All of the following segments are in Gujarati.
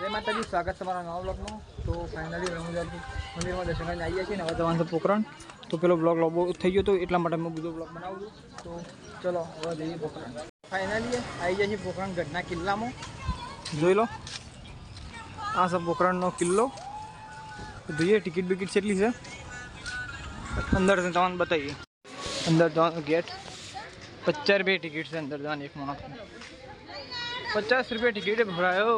જય માતાજી સ્વાગત તમારા નવા બ્લોગમાં તો ફાઇનલી રમુજા મંદિરમાં દર્શન કરીને આવીએ છીએ ને હવે જવાનું છે પોખરણ તો પેલો બ્લોગ લોબો થઈ ગયો હતો એટલા માટે હું બીજો બ્લોગ બનાવું છું તો ચલો હવે જઈએ પોખરણ ફાઇનલી આવી જાય છે પોખરણ ગઢના કિલ્લામાં જોઈ લો આ છે પોખરણનો કિલ્લો જોઈએ ટિકિટ બિકિટ કેટલી છે અંદર છે તમને બતાવીએ અંદર જવાનું ગેટ પચાસ રૂપિયા ટિકિટ છે અંદર જવાની એક માણસ પચાસ રૂપિયા ટિકિટ ભરાયો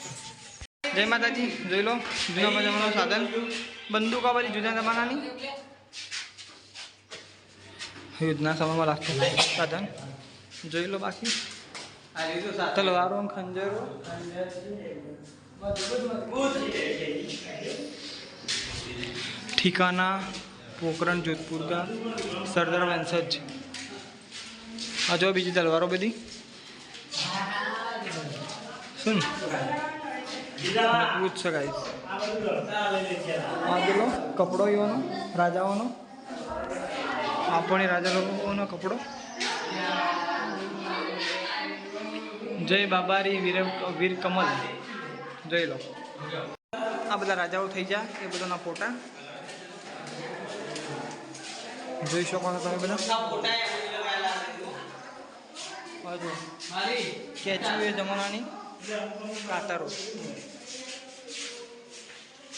જય માતાજી જોઈ લો જૂના જમાનાનું સાધન બંદૂક આ બધી જૂના જમાનાની યુદ્ધના સમયમાં લાગતું સાધન જોઈ લો બાકી તલવારો અને ખંજરો ठिकाना પોખરણ જોધપુર કા સરદાર વંશજ આ જો બીજી તલવારો બધી શું મજબૂત છે ગાઈસ આ પેલો કપડો એવાનો રાજાઓનો. આપણે રાજા લોકોનો કપડો. જય બાબારી વીર વીર કમલ. જય લો. આ બધા રાજાઓ થઈ ગયા, એ બધાના ફોટા. જોઈ શકો છો તમે બધા? આ કેચુ એ જમાનાની કાતરો.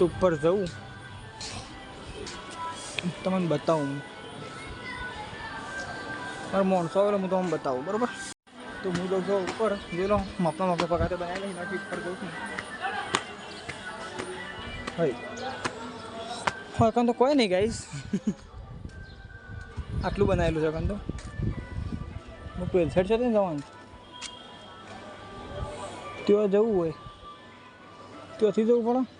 તો ઉપર જવું. તમને બતાવું. મારો માણસો આવેલો હું તમને બતાવું, બરાબર? તો હું જઉં છું ઉપર, જોઈ લો, માપના માપના બનાવી લઈ નાખી ઉપર જઉં છું. હોય કાં તો કોઈ નહીં ગાઈસ આટલું બનાવેલું છે, કાં તો. હું પેલ સાઈડ છે ને જવાનું? ત્યાં જવું હોય. ત્યાંથી જવું પડે?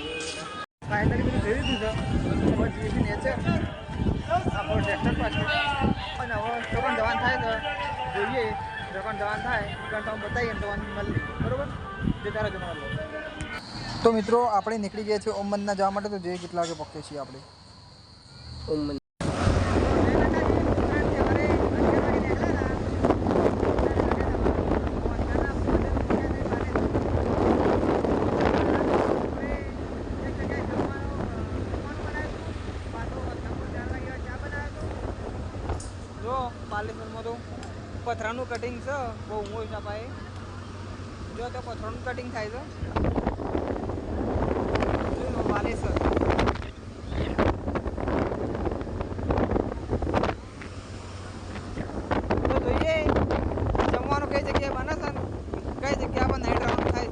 ફાઇનલી બધું જોઈ દીધું છે. છે નેચર આપણો ટ્રેક્ટર પાછળ અને હવે ચોકન જવાન થાય તો જોઈએ. ચોકન જવાન થાય. કારણ તમે બતાવીએ જવાન મળી બરાબર? જે તારા જમાના તો મિત્રો આપણે નીકળી ગયા છીએ ઓમનના જવા માટે. તો જોઈએ કેટલા વાગે પહોંચીએ છીએ આપણે? જો બાલેશ્વરમાં તો પથરાનું કટિંગ છે, બહુ મોજ અપાય જો, તો પથરાનું કટિંગ થાય છે. બાલેશ્વર તો જોઈએ, જમવાનું કઈ જગ્યાએ બને છે કઈ જગ્યા પર નાઇટ થાય.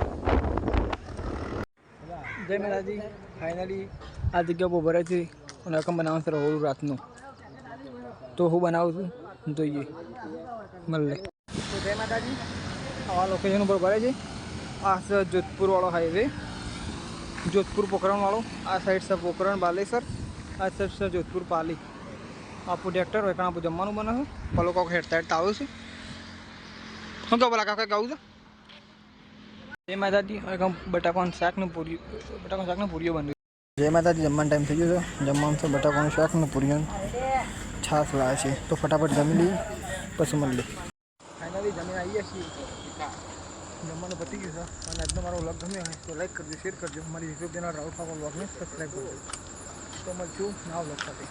છે જય મહારાજી ફાઇનલી આ જગ્યા બહુ ભરાય છે અને રકમ બનાવવાનું સર હોળું રાતનું. તો હું બનાવું છું જોઈએ મળે તો જય માતાજી આવા લોકેશન ઉપર ભરાય છે આ છે જોધપુરવાળો હાઈવે જોધપુર પોખરણવાળો આ સાઈડ છે પોખરણ બાલેસર આ સાઈડ છે જોધપુર પાલી આપું ટ્રેક્ટર હોય કારણ આપણું જમવાનું બને છે પલો કોક હેડ સાઈડ આવે છે શું કહો પેલા કાકા ગાવું છે જય માતાજી હવે કામ બટાકાનું શાકનું પૂરી બટાકાનું શાકનું પૂરીઓ બન્યું જય માતાજી જમવાનો ટાઈમ થઈ ગયો છે જમવાનું છે બટાકાનું શાકનું પૂરીઓ છાશ લાવે છે. તો ફટાફટ જમી લઈએ, પછી મળી ફાઇનલી જમીન આવીએ છીએ જમવાનું પતી ગયું છે. અને આજનો મારો વ્લોગ ગમ્યો હોય તો લાઈક કરજો શેર કરજો. મારી યુટ્યુબ ચેનલ રાઉટ પાપા વ્લોગને સબસ્ક્રાઈબ કરજો. તો મળશું નવા વ્લોગ સાથે.